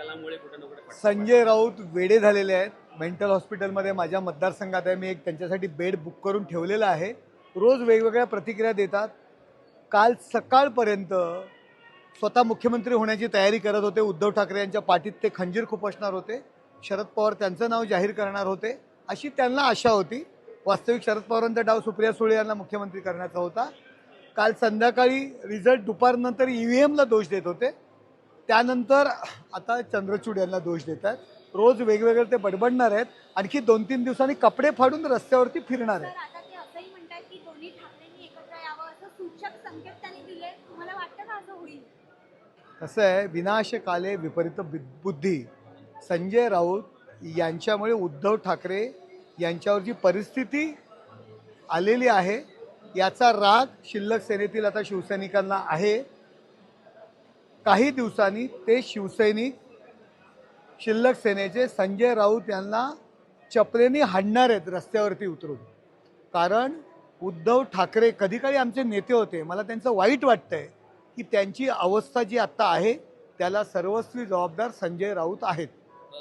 निकालामुळे ना कुठे संजय राऊत वेडे झालेले आहेत. मेंटल हॉस्पिटलमध्ये माझ्या मतदारसंघात आहे. मी एक त्यांच्यासाठी बेड बुक करून ठेवलेला आहे. रोज वेगवेगळ्या प्रतिक्रिया देतात. काल सकाळपर्यंत स्वतः मुख्यमंत्री होण्याची तयारी करत होते. उद्धव ठाकरे यांच्या पाठीत ते खंजीर खुपसणार होते. शरद पवार त्यांचं नाव जाहीर करणार होते. अशी त्यांना आशा होती. वास्तविक शरद पवारांचा डाव सुप्रिया सुळे यांना मुख्यमंत्री करण्याचा होता. काल संध्याकाळी रिझल्ट दुपारनंतर ई व्ही एमला दोष देत होते. त्यानंतर आता चंद्रचूड यांना दोष देत आहेत. रोज वेगवेगळे ते बडबडणार आहेत. आणखी दोन तीन दिवसांनी कपडे फाडून रस्त्यावरती फिरणार आहेत. कसं आहे विनाशकाले विपरीत बि- बुद्धी. संजय राऊत यांच्यामुळे उद्धव ठाकरे यांच्यावर जी परिस्थिती आलेली आहे याचा राग शिल्लक सेनेतील आता शिवसैनिकांना आहे. काही दिवसांनी ते शिवसैनिक शिल्लक सेनेचे संजय राऊत यांना चपलेने हाणणार आहेत रस्त्यावरती उतरून. कारण उद्धव ठाकरे कधी काळी आमचे नेते होते. मला त्यांचं वाईट वाटतंय की त्यांची अवस्था जी आत्ता आहे त्याला सर्वस्वी जबाबदार संजय राऊत आहेत.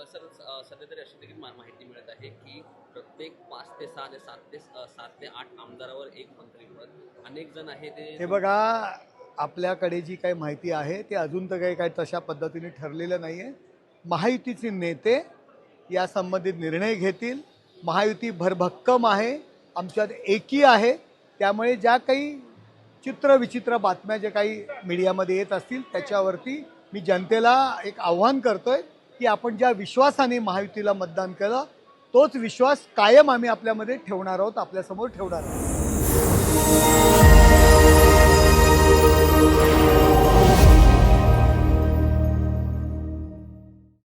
सर सध्या तरी अशी देखील माहिती मिळत आहे की प्रत्येक पाच ते सहा ते सात ते सात ते आठ आमदारावर एक मंत्रीपद अनेक जण आहे ते हे बघा आपल्याकडे जी काही माहिती आहे ते अजून तर काही काही तशा पद्धतीने ठरलेलं नाही आहे महायुतीचे नेते या संबंधित निर्णय घेतील. महायुती भरभक्कम आहे. आमच्यात एकी आहे. त्यामुळे ज्या काही चित्रविचित्र बातम्या ज्या काही मीडियामध्ये येत असतील त्याच्यावरती मी जनतेला एक आव्हान करतोय की आपण ज्या विश्वासाने महायुतीला मतदान केलं तोच विश्वास कायम आम्ही आपल्यामध्ये ठेवणार आहोत आपल्यासमोर ठेवणार आहोत.